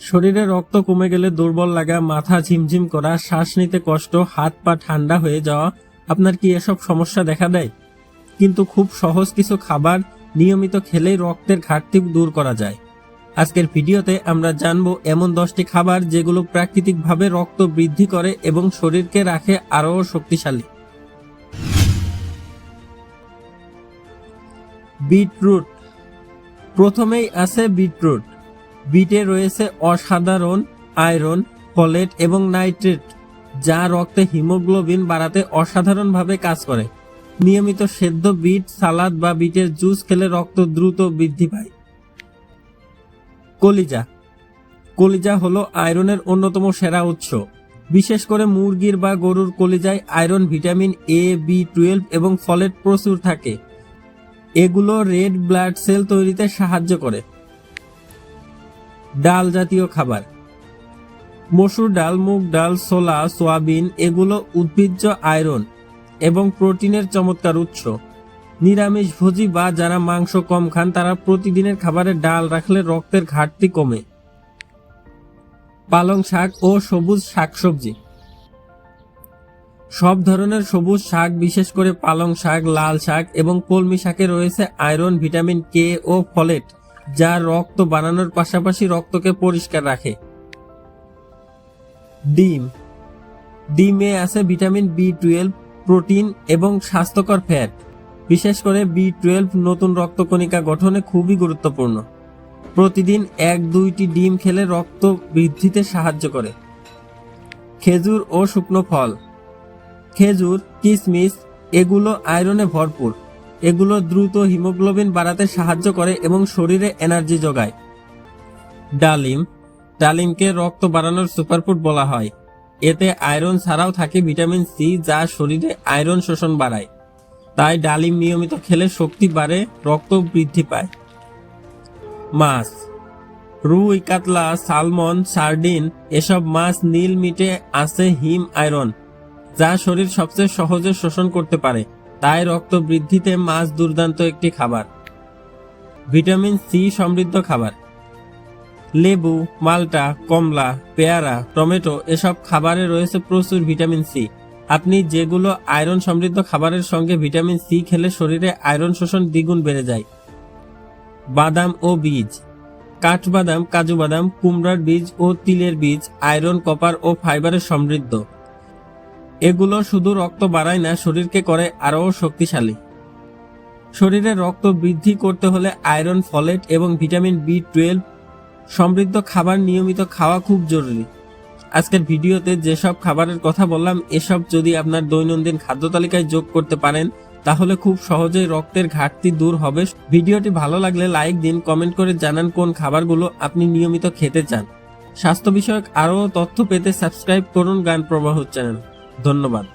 শরীরে রক্ত কমে গেলে দুর্বল লাগা, মাথা ঝিমঝিম করা, শ্বাস নিতে কষ্ট, হাত পা ঠান্ডা হয়ে যাওয়া, আপনার কি এসব সমস্যা দেখা দেয়? কিন্তু খুব সহজ কিছু খাবার নিয়মিত খেলেই রক্তের ঘাটতি দূর করা যায়। আজকের ভিডিওতে আমরা জানব এমন দশটি খাবার যেগুলো প্রাকৃতিকভাবে রক্ত বৃদ্ধি করে এবং শরীরকে রাখে আরও শক্তিশালী। বিটরুট। প্রথমেই আছে বিটরুট। বিটে রয়েছে অসাধারণ আয়রন, ফলেট এবং নাইট্রেট, যা রক্তে হিমোগ্লোবিন বাড়াতে অসাধারণভাবে কাজ করে। নিয়মিত সেদ্ধ বিট, সালাদ বা বিটের জুস খেলে রক্ত দ্রুত বৃদ্ধি পায়। কলিজা। কলিজা হলো আয়রনের অন্যতম সেরা উৎস। বিশেষ করে মুরগির বা গরুর কলিজায় iron, vitamin A, B twelve এবং ফলেট প্রচুর থাকে। এগুলো রেড ব্লাড সেল তৈরিতে সাহায্য করে। ডাল জাতীয় খাবার। মসুর ডাল, মুগ ডাল, ছোলা, সোয়াবিন এগুলো উদ্ভিজ্জ আয়রন এবং প্রোটিনের চমৎকার উৎস। নিরামিষ ভোজি বা যারা মাংস কম খান, তারা প্রতিদিনের খাবারে ডাল রাখলে রক্তের ঘাটতি কমে। পালং শাক ও সবুজ শাকসবজি। সব ধরনের সবুজ শাক, বিশেষ করে পালং শাক, লাল শাক এবং কলমি শাকে রয়েছে আয়রন, ভিটামিন কে ও ফলেট। যা রক্ত বানানোর পাশাপাশি রক্তকে পরিষ্কার রাখে। ডিম। ডিমে আছে ভিটামিন বি টুয়েলভ, প্রোটিন এবং স্বাস্থ্যকর ফ্যাট। বিশেষ করে বি টুয়েলভ নতুন রক্তকণিকা গঠনে খুবই গুরুত্বপূর্ণ। প্রতিদিন এক দুইটি ডিম খেলে রক্ত বৃদ্ধিতে সাহায্য করে। খেজুর ও শুকনো ফল। খেজুর কিশমিশ এগুলো আয়রনে ভরপুর। এগুলো দ্রুত হিমোগ্লোবিন বাড়াতে সাহায্য করে এবং শরীরে এনার্জি যোগায়। ডালিম, ডালিমকে রক্ত বাড়ানোর সুপারফুড বলা হয়। এতে আয়রন ছাড়াও থাকে ভিটামিন সি, যা শরীরে আয়রন শোষণ বাড়ায়। তাই ডালিম নিয়মিত খেলে শক্তি বাড়ে, রক্ত বৃদ্ধি পায়। মাছ, রুই, কাতলা, সালমন, সার্ডিন, এসব মাছ নীল মিটে আছে হিম আয়রন, যা শরীর সবচেয়ে সহজে শোষণ করতে পারে। তাই রক্ত বৃদ্ধিতে মাছ দুর্দান্ত একটি খাবার। ভিটামিন সি সমৃদ্ধ খাবার। লেবু, মালটা, কমলা, পেয়ারা, টমেটো এসব খাবারে রয়েছে প্রচুর ভিটামিন সি। আপনি যেগুলো আয়রন সমৃদ্ধ খাবারের সঙ্গে ভিটামিন সি খেলে শরীরে আয়রন শোষণ দ্বিগুণ বেড়ে যায়। বাদাম ও বীজ। কাঠবাদাম, কাজু বাদাম, কুমড়ার বীজ ও তিলের বীজ, আয়রন, কপার ও ফাইবারে সমৃদ্ধ। এগুলো শুধু রক্ত বাড়ায় না, শরীরকে করে আরও শক্তিশালী। শরীরে রক্ত বৃদ্ধি করতে হলে আয়রন, ফলেট এবং ভিটামিন বি টুয়েলভ সমৃদ্ধ খাবার নিয়মিত খাওয়া খুব জরুরি। আজকের ভিডিওতে যেসব খাবারের কথা বললাম, এসব যদি আপনার দৈনন্দিন খাদ্য তালিকায় যোগ করতে পারেন, তাহলে খুব সহজেই রক্তের ঘাটতি দূর হবে। ভিডিওটি ভালো লাগলে লাইক দিন, কমেন্ট করে জানান কোন খাবারগুলো আপনি নিয়মিত খেতে চান। স্বাস্থ্য বিষয়ক আরও তথ্য পেতে সাবস্ক্রাইব করুন গান প্রবাহ চ্যানেল। ধন্যবাদ।